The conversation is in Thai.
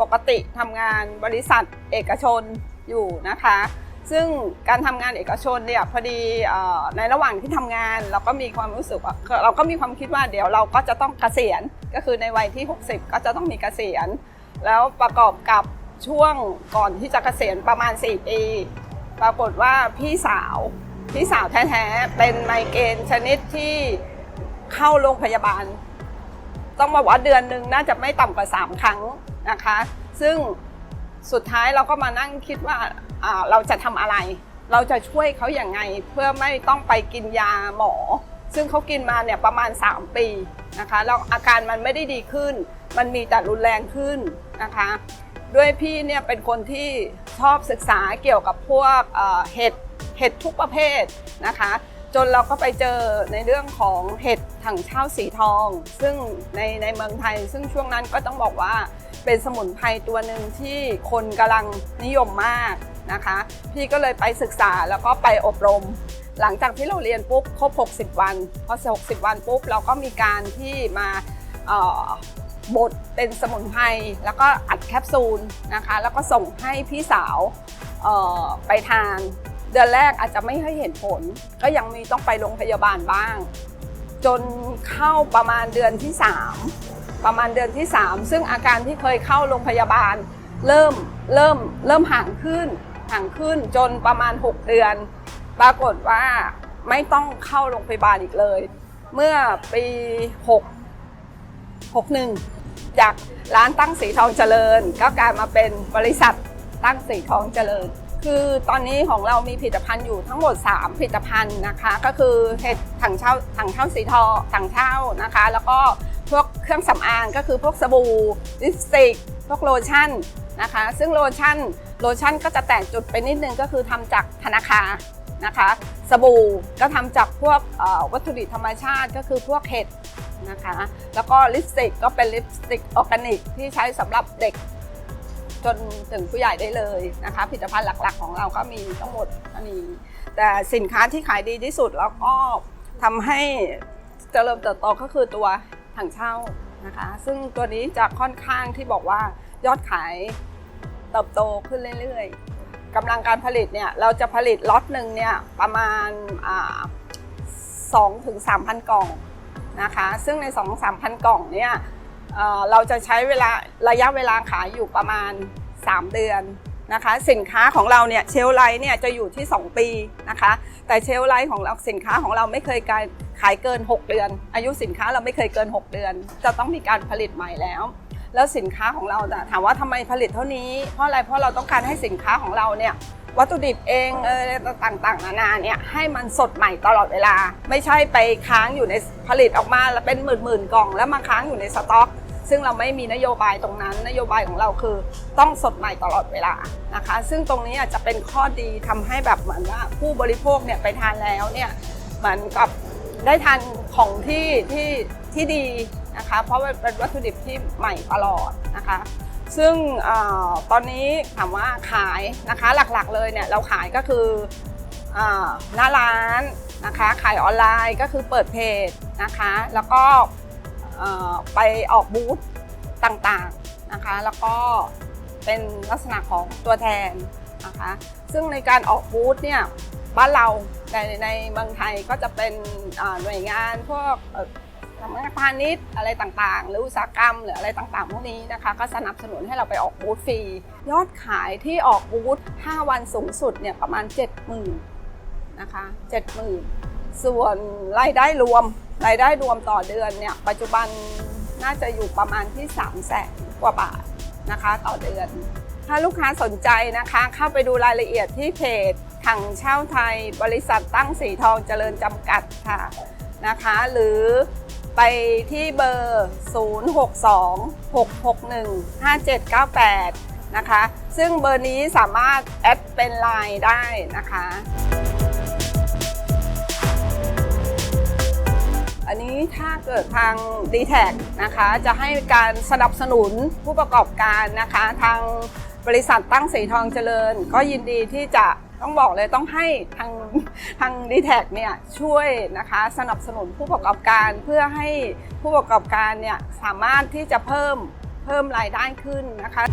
ปกติทำงานบริษัทเอกชนอยู่นะคะ ซึ่งการทำงานเอกชนเนี่ยพอดีในระหว่างที่ทำงานเราก็มีความรู้สึกว่าเราก็มีความคิดว่าเดี๋ยวเราก็จะต้องเกษียณก็คือในวัยที่ 60 ก็จะต้องมีเกษียณ แล้วประกอบกับช่วงก่อนที่จะเกษียณประมาณ 4 ปี ปรากฏว่าพี่สาวพี่สาวแท้ๆเป็นไมเกรนชนิดที่เข้าโรงพยาบาล ต้องบอกว่าเดือนหนึ่งน่าจะไม่ต่ำกว่า 3 ครั้ง นะคะ ซึ่งสุดท้ายเราก็มานั่งคิดว่าเราจะทำอะไร เราจะช่วยเขาอย่างไงเพื่อไม่ต้องไปกินยาหมอ ซึ่งเขากินมาเนี่ยประมาณ 3 ปีนะคะแล้วอาการมันไม่ได้ดีขึ้น มันมีแต่รุนแรงขึ้นนะคะ ด้วยพี่เนี่ยเป็นคนที่ชอบศึกษาเกี่ยวกับพวกเอ่อเห็ดเห็ดทุกประเภทนะคะจนเราก็ไปเจอในเรื่องของเห็ดถังเช่าสีทอง ซึ่งในในเมืองไทย ซึ่งช่วงนั้นก็ต้องบอกว่า เป็นสมุนไพรตัวหนึ่งที่คนกำลังนิยมมากนะคะ พี่ก็เลยไปศึกษาแล้วก็ไปอบรม หลังจากที่เราเรียนปุ๊บครบ 60 วัน พอ 60 วันปุ๊บเราก็มีการที่มาบดเป็นสมุนไพรแล้วก็อัดแคปซูลนะคะ แล้วก็ส่งให้พี่สาวไปทานเดือนแรกอาจจะไม่ให้เห็นผล ก็ยังมีต้องไปโรงพยาบาลบ้าง จนเข้าประมาณเดือนที่ 3 ประมาณเดือนที่ 3 ซึ่งอาการที่เคยเข้าโรงพยาบาล เริ่มเริ่มเริ่มห่างขึ้นห่างขึ้นจนประมาณ 6 เดือน ปรากฏว่าไม่ต้องเข้าโรงพยาบาลอีกเลย เมื่อปี 6 61 จากร้านตั้งสีทองเจริญ ก็กลายมาเป็นบริษัทตั้งสีทองเจริญ คือตอนนี้ของเรามีผลิตภัณฑ์อยู่ทั้งหมด 3 ผลิตภัณฑ์นะคะ ก็คือเห็ดถังเช่าถังเช่าสีทองถังเช่านะคะ แล้วก็ พวกเครื่องสำอางก็คือพวกสบู่ลิปสติก พวกโลชั่นนะคะ ซึ่งโลชั่นโลชั่นก็จะแตกจุดไปนิดนึงก็คือทำจากธนาคารนะคะ สบู่ก็ทำจากพวกวัตถุดิบธรรมชาติก็คือพวกเห็ดนะคะ แล้วก็ลิปสติกก็เป็นลิปสติกออร์แกนิกที่ใช้สำหรับเด็กจนถึงผู้ใหญ่ได้เลยนะคะผลิตภัณฑ์หลักๆ ของเราก็มีทั้งหมดอันนี้แต่สินค้าที่ขายดีที่สุดแล้วก็ทำให้เจริญเติบโตก็คือตัว ถังเช่านะคะ ซึ่งตัวนี้จะค่อนข้างที่บอกว่ายอดขายเติบโตขึ้นเรื่อยๆกำลังการผลิตเนี่ยเราจะผลิตล็อตหนึ่งเนี่ยประมาณสองถึงสามพันกล่องนะคะ ซึ่งใน2 3 0 0 0กล่องเนี่ยเราจะใช้เวลาระยะเวลาขายอยู่ประมาณ 3 เดือน นะคะ สินค้าของเราเนี่ยเชลไลท์เนี่ยจะอยู่ที่ 2 ปีนะคะ แต่เชลไลท์ของเราสินค้าของเราไม่เคยการขายเกิน 6 เดือน อายุสินค้าเราไม่เคยเกิน 6 เดือน จะต้องมีการผลิตใหม่แล้ว แล้วสินค้าของเราน่ะถามว่าทำไมผลิตเท่านี้เพราะอะไรเพราะเราต้องการให้สินค้าของเราเนี่ยวัตถุดิบเองเออต่างๆ นานาเนี่ยให้มันสดใหม่ตลอดเวลา ไม่ใช่ไปค้างอยู่ในผลิตออกมาแล้วเป็นหมื่นๆกล่อง แล้วมาค้างอยู่ในสต็อก ซึ่งเราไม่มีนโยบายตรงนั้น นโยบายของเราคือต้องสดใหม่ตลอดเวลานะคะ ซึ่งตรงนี้อาจจะเป็นข้อดีทำให้แบบเหมือนว่าผู้บริโภคเนี่ยไปทานแล้วเนี่ยเหมือนกับได้ทานของที่ที่ที่ดีนะคะ เพราะเป็นวัตถุดิบที่ใหม่ตลอดนะคะ ซึ่งอตอนนี้ถามว่าขายนะคะหลักๆเลยเนี่ยเราขายก็คืออหน้าร้านนะคะ ขายออนไลน์ก็คือเปิดเพจนะคะ แล้วก็ ไปออกบูธต่างๆนะคะ แล้วก็เป็นลักษณะของตัวแทนนะคะ ซึ่งในการออกบูธเนี่ยบ้านเราในในเมืองไทยก็จะเป็นหน่วยงานพวกเอ่อสำนักงานพาณิชย์อะไรต่างๆ หรืออุตสาหกรรมหรืออะไรต่างๆ พวกนี้นะคะ ก็สนับสนุนให้เราไปออกบูธฟรี ยอดขายที่ออกบูธ5วันสูงสุดเนี่ยประมาณ 70,000นะคะ70,000 ส่วนรายได้รวมรายได้รวมต่อเดือนเนี่ยปัจจุบันน่าจะอยู่ประมาณที่3 0 0แสนกว่าบาทนะคะต่อเดือน ถ้าลูกค้าสนใจนะคะเข้าไปดูรายละเอียดที่เพจถังเช่าไทย บริษัทตั้งสีทองเจริญจำกัดค่ะนะคะ หรือไปที่เบอร์ 0626615798 นะคะ ซึ่งเบอร์นี้สามารถแอดเป็นไลน์ได้นะคะ เกิดทาง d t แทนะคะ จะให้การสนับสนุนผู้ประกอบการนะคะ ทางบริษัทตั้งสีทองเจริญ ก็ยินดีที่จะต้องบอกเลยต้องให้ทางทาง d t แทเนี่ยช่วยนะคะสนับสนุนผู้ประกอบการเพื่อให้ผู้ประกอบการเนี่ยสามารถที่จะเพิ่มเพิ่มรายได้ขึ้นนะคะ